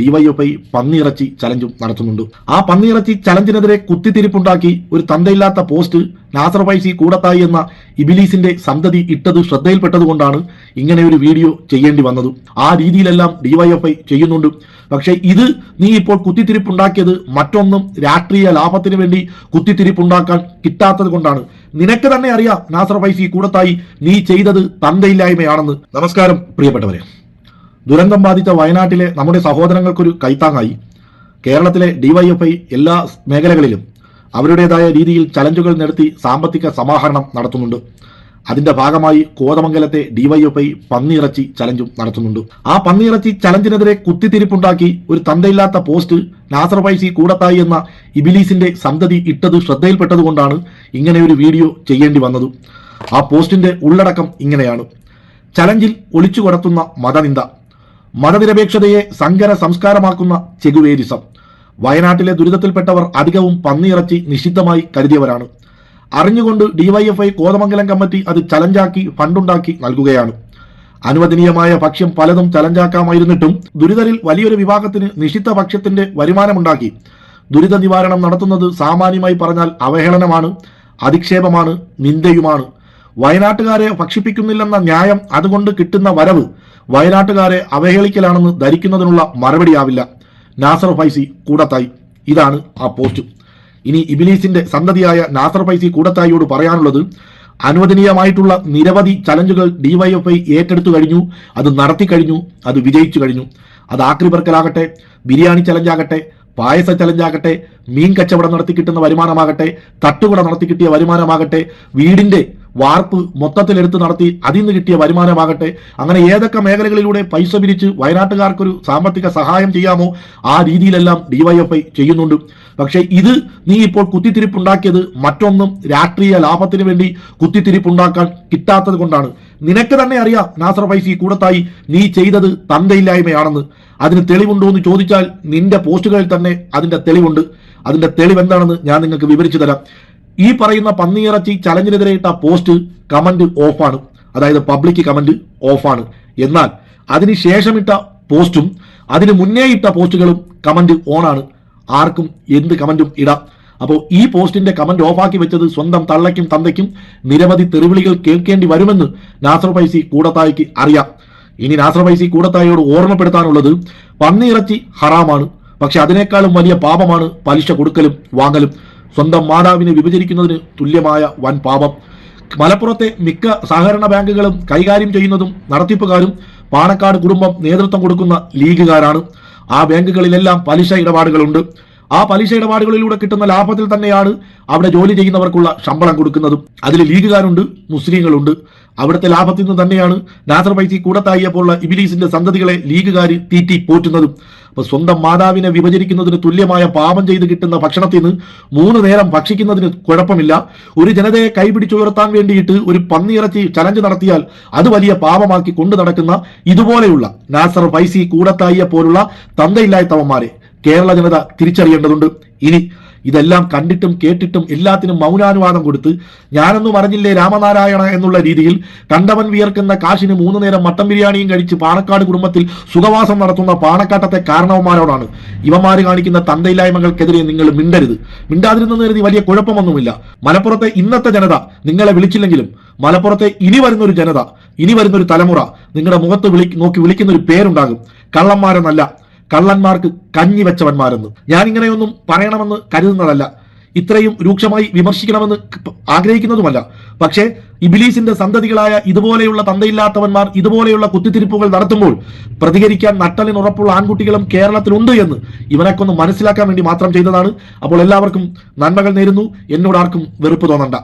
DYFI പന്നിയിറച്ചി ചലഞ്ചും നടത്തുന്നുണ്ട്. ആ പന്നിയിറച്ചി ചലഞ്ചിനെതിരെ കുത്തിത്തിരിപ്പുണ്ടാക്കി ഒരു തന്തയില്ലാത്ത പോസ്റ്റ് നാസർ ഫൈസി കൂടത്തായി എന്ന ഇബിലീസിന്റെ സന്തതി ഇട്ടത് ശ്രദ്ധയിൽപ്പെട്ടതുകൊണ്ടാണ് ഇങ്ങനെ ഒരു വീഡിയോ ചെയ്യേണ്ടി വന്നത്. ആ രീതിയിലെല്ലാം ഡിവൈഎഫ്ഐ ചെയ്യുന്നുണ്ട്. പക്ഷേ ഇത് നീ ഇപ്പോൾ കുത്തിത്തിരിപ്പുണ്ടാക്കിയത് മറ്റൊന്നും രാഷ്ട്രീയ ലാഭത്തിന് വേണ്ടി കുത്തിത്തിരിപ്പുണ്ടാക്കാൻ കിട്ടാത്തത് കൊണ്ടാണ്. നിനക്ക് തന്നെ അറിയാം നാസർ ഫൈസി കൂടത്തായി നീ ചെയ്തത് തന്തയില്ലായ്മയാണെന്ന്. നമസ്കാരം പ്രിയപ്പെട്ടവരെ. ദുരന്തം ബാധിച്ച വയനാട്ടിലെ നമ്മുടെ സഹോദരങ്ങൾക്കൊരു കൈത്താങ്ങായി. കേരളത്തിലെ ഡിവൈഎഫ്ഐ എല്ലാ മേഖലകളിലും അവരുടേതായ രീതിയിൽ ചലഞ്ചുകൾ നടത്തി സാമ്പത്തിക സമാഹരണം നടത്തുന്നുണ്ട്. അതിന്റെ ഭാഗമായി കോതമംഗലത്തെ ഡിവൈഎഫ്ഐ പന്നിയിറച്ചി ചലഞ്ചും നടത്തുന്നുണ്ട്. ആ പന്നിയിറച്ചി ചലഞ്ചിനെതിരെ കുത്തിത്തിരിപ്പുണ്ടാക്കി ഒരു തന്തയില്ലാത്ത പോസ്റ്റ് നാസർ പൈസി കൂടത്തായി എന്ന ഇബിലീസിന്റെ സന്തതി ഇട്ടത് ശ്രദ്ധയിൽപ്പെട്ടതുകൊണ്ടാണ് ഇങ്ങനെ ഒരു വീഡിയോ ചെയ്യേണ്ടി വന്നത്. ആ പോസ്റ്റിന്റെ ഉള്ളടക്കം ഇങ്ങനെയാണ്. ചലഞ്ചിൽ ഒളിച്ചു കടത്തുന്ന മതനിന്ദ. മതനിരപേക്ഷതയെ സങ്കര സംസ്കാരമാക്കുന്ന ചെഗുവേരിസം. വയനാട്ടിലെ ദുരിതത്തിൽപ്പെട്ടവർ അധികവും പന്നിയിറച്ചി നിഷിദ്ധമായി കരുതിയവരാണ്. അറിഞ്ഞുകൊണ്ട് ഡിവൈഎഫ്ഐ കോതമംഗലം കമ്മിറ്റി അത് ചലഞ്ചാക്കി ഫണ്ടുണ്ടാക്കി നൽകുകയാണ്. അനുവദനീയമായ ഭക്ഷ്യം പലതും ചലഞ്ചാക്കാമായിരുന്നിട്ടും ദുരിതരിൽ വലിയൊരു വിഭാഗത്തിന് നിഷിദ്ധ ഭക്ഷ്യത്തിന്റെ വരുമാനമുണ്ടാക്കി. ദുരിത നിവാരണം നടത്തുന്നത് സാമാന്യമായി പറഞ്ഞാൽ അവഹേളനമാണ് അധിക്ഷേപമാണ് നിന്ദയുമാണ്. വയനാട്ടുകാരെ ഭക്ഷിപ്പിക്കുന്നില്ലെന്ന ന്യായം അതുകൊണ്ട് കിട്ടുന്ന വരവ് വയനാട്ടുകാരെ അവഹേളിക്കലാണെന്ന് ധരിക്കുന്നതിനുള്ള മറുപടിയാവില്ല. നാസർ ഫൈസി കൂടത്തായി. ഇതാണ് ആ പോസ്റ്റ്. ഇനി ഇബിലീസിന്റെ സന്തതിയായ നാസർ ഫൈസി കൂടത്തായിയോട് പറയാനുള്ളത് അനുവദനീയമായിട്ടുള്ള നിരവധി ചലഞ്ചുകൾ ഡിവൈഎഫ്ഐ ഏറ്റെടുത്തു കഴിഞ്ഞു അത് നടത്തി കഴിഞ്ഞു അത് വിജയിച്ചു കഴിഞ്ഞു. അത് ആക്രി പെർക്കലാകട്ടെ ബിരിയാണി ചലഞ്ചാകട്ടെ പായസ ചലഞ്ചാകട്ടെ മീൻ കച്ചവടം നടത്തി കിട്ടുന്ന വരുമാനമാകട്ടെ തട്ടുകട നടത്തി കിട്ടിയ വരുമാനമാകട്ടെ വീടിന്റെ വാർപ്പ് മൊത്തത്തിലെടുത്ത് നടത്തി അതിൽ നിന്ന് കിട്ടിയ വരുമാനമാകട്ടെ. അങ്ങനെ ഏതൊക്കെ മേഖലകളിലൂടെ പൈസ പിരിച്ച് വയനാട്ടുകാർക്കൊരു സാമ്പത്തിക സഹായം ചെയ്യാമോ ആ രീതിയിലെല്ലാം ഡിവൈഎഫ്ഐ ചെയ്യുന്നുണ്ട്. പക്ഷേ ഇത് നീ ഇപ്പോൾ കുത്തിത്തിരിപ്പുണ്ടാക്കിയത് മറ്റൊന്നും രാഷ്ട്രീയ ലാഭത്തിന് വേണ്ടി കുത്തിത്തിരിപ്പുണ്ടാക്കാൻ കിട്ടാത്തത് കൊണ്ടാണ്. നിനക്ക് തന്നെ അറിയാം നാസർ ഫൈസി കൂടത്തായി നീ ചെയ്തത് തന്തയില്ലായ്മയാണെന്ന്. അതിന് തെളിവുണ്ടോ എന്ന് ചോദിച്ചാൽ നിന്റെ പോസ്റ്റുകളിൽ തന്നെ അതിന്റെ തെളിവുണ്ട്. അതിന്റെ തെളിവ് എന്താണെന്ന് ഞാൻ നിങ്ങൾക്ക് വിവരിച്ചു തരാം. ഈ പറയുന്ന പന്നിയിറച്ചി ചലഞ്ചിനെതിരെ ഇട്ട പോസ്റ്റ് കമന്റ് ഓഫാണ്. അതായത് പബ്ലിക് കമന്റ് ഓഫാണ്. എന്നാൽ അതിന് ശേഷമിട്ട പോസ്റ്റും അതിന് മുന്നേ ഇട്ട പോസ്റ്റുകളും കമന്റ് ഓണാണ്. ആർക്കും എന്ത് കമന്റും ഇടാം. അപ്പോൾ ഈ പോസ്റ്റിന്റെ കമന്റ് ഓഫാക്കി വെച്ചത് സ്വന്തം തള്ളയ്ക്കും തന്തയ്ക്കും നിരവധി തെറിവിളികൾ കേൾക്കേണ്ടി വരുമെന്ന് നാസർ പൈസി കൂടത്തായിക്ക് അറിയാം. ഇനി നാസർ പൈസി കൂടത്തായിയോട് ഓർമ്മപ്പെടുത്താനുള്ളത് പന്നിയിറച്ചി ഹറാമാണ്. പക്ഷെ അതിനേക്കാളും വലിയ പാപമാണ് പലിശ കൊടുക്കലും വാങ്ങലും. സ്വന്തം മാതാവിനെ വിഭജിക്കുന്നതിന് തുല്യമായ വൻ പാപം. മലപ്പുറത്തെ മിക്ക സഹകരണ ബാങ്കുകളും കൈകാര്യം ചെയ്യുന്നതും നടത്തിപ്പുകാരും പാണക്കാട് കുടുംബം നേതൃത്വം കൊടുക്കുന്ന ലീഗുകാരാണ്. ആ ബാങ്കുകളിലെല്ലാം പലിശ ഇടപാടുകളുണ്ട്. ആ പലിശ ഇടപാടുകളിലൂടെ കിട്ടുന്ന ലാഭത്തിൽ തന്നെയാണ് അവിടെ ജോലി ചെയ്യുന്നവർക്കുള്ള ശമ്പളം കൊടുക്കുന്നതും. അതിൽ ലീഗുകാരുണ്ട് മുസ്ലിങ്ങളുണ്ട്. അവിടുത്തെ ലാഭത്തിൽ നിന്ന് തന്നെയാണ് നാസർ പൈസി കൂടത്തായിയെ പോലുള്ള ഇബിലീസിന്റെ സന്തതികളെ ലീഗുകാർ തീറ്റി പോറ്റുന്നതും. അപ്പൊ സ്വന്തം മാതാവിനെ വിഭജിക്കുന്നതിന് തുല്യമായ പാപം ചെയ്ത് കിട്ടുന്ന ഭക്ഷണത്തിൽ നിന്ന് മൂന്ന് നേരം ഭക്ഷിക്കുന്നതിന് കുഴപ്പമില്ല. ഒരു ജനതയെ കൈപിടിച്ചുയർത്താൻ വേണ്ടിയിട്ട് ഒരു പന്നിയിറച്ചി ചലഞ്ച് നടത്തിയാൽ അത് വലിയ പാപമാക്കി കൊണ്ടു നടക്കുന്ന ഇതുപോലെയുള്ള നാസർ പൈസി കൂടത്തായിയെ പോലുള്ള തന്തയില്ലാത്തവന്മാരെ. കേരള ജനത തിരിച്ചറിയേണ്ടതുണ്ട്. ഇനി ഇതെല്ലാം കണ്ടിട്ടും കേട്ടിട്ടും എല്ലാത്തിനും മൗനാനുവാദം കൊടുത്ത് ഞാനൊന്നും അറിഞ്ഞില്ലേ രാമനാരായണ എന്നുള്ള രീതിയിൽ കണ്ടവൻ വിയർക്കുന്ന കാശിന് മൂന്ന് നേരം മട്ടൻ ബിരിയാണിയും കഴിച്ച് പാണക്കാട് കുടുംബത്തിൽ സുഖവാസം നടത്തുന്ന പാണക്കാട്ടത്തെ കാരണവന്മാരോടാണ്. ഇവമാര് കാണിക്കുന്ന തന്തയില്ലായ്മകൾക്കെതിരെ നിങ്ങൾ മിണ്ടരുത്. മിണ്ടാതിരുന്നെന്ന് കരുതി വലിയ കുഴപ്പമൊന്നുമില്ല. മലപ്പുറത്തെ ഇന്നത്തെ ജനത നിങ്ങളെ വിളിച്ചില്ലെങ്കിലും മലപ്പുറത്തെ ഇനി വരുന്നൊരു ജനത ഇനി വരുന്നൊരു തലമുറ നിങ്ങളുടെ മുഖത്ത് വിളി നോക്കി വിളിക്കുന്ന ഒരു പേരുണ്ടാകും. കള്ളന്മാരെന്നല്ല കള്ളന്മാർക്ക് കഞ്ഞി വെച്ചവന്മാരെന്ന്. ഞാനിങ്ങനെയൊന്നും പറയണമെന്ന് കരുതുന്നതല്ല. ഇത്രയും രൂക്ഷമായി വിമർശിക്കണമെന്ന് ആഗ്രഹിക്കുന്നതുമല്ല. പക്ഷേ ഇബിലീസിന്റെ സന്തതികളായ ഇതുപോലെയുള്ള തന്തയില്ലാത്തവന്മാർ ഇതുപോലെയുള്ള കുത്തിത്തിരിപ്പുകൾ നടത്തുമ്പോൾ പ്രതികരിക്കാൻ നട്ടലിനുറപ്പുള്ള ആൺകുട്ടികളും കേരളത്തിലുണ്ട് എന്ന് ഇവനൊക്കെ മനസ്സിലാക്കാൻ വേണ്ടി മാത്രം ചെയ്തതാണ്. അപ്പോൾ എല്ലാവർക്കും നന്മകൾ നേരുന്നു. എന്നോട് ആർക്കും വെറുപ്പ് തോന്നണ്ട.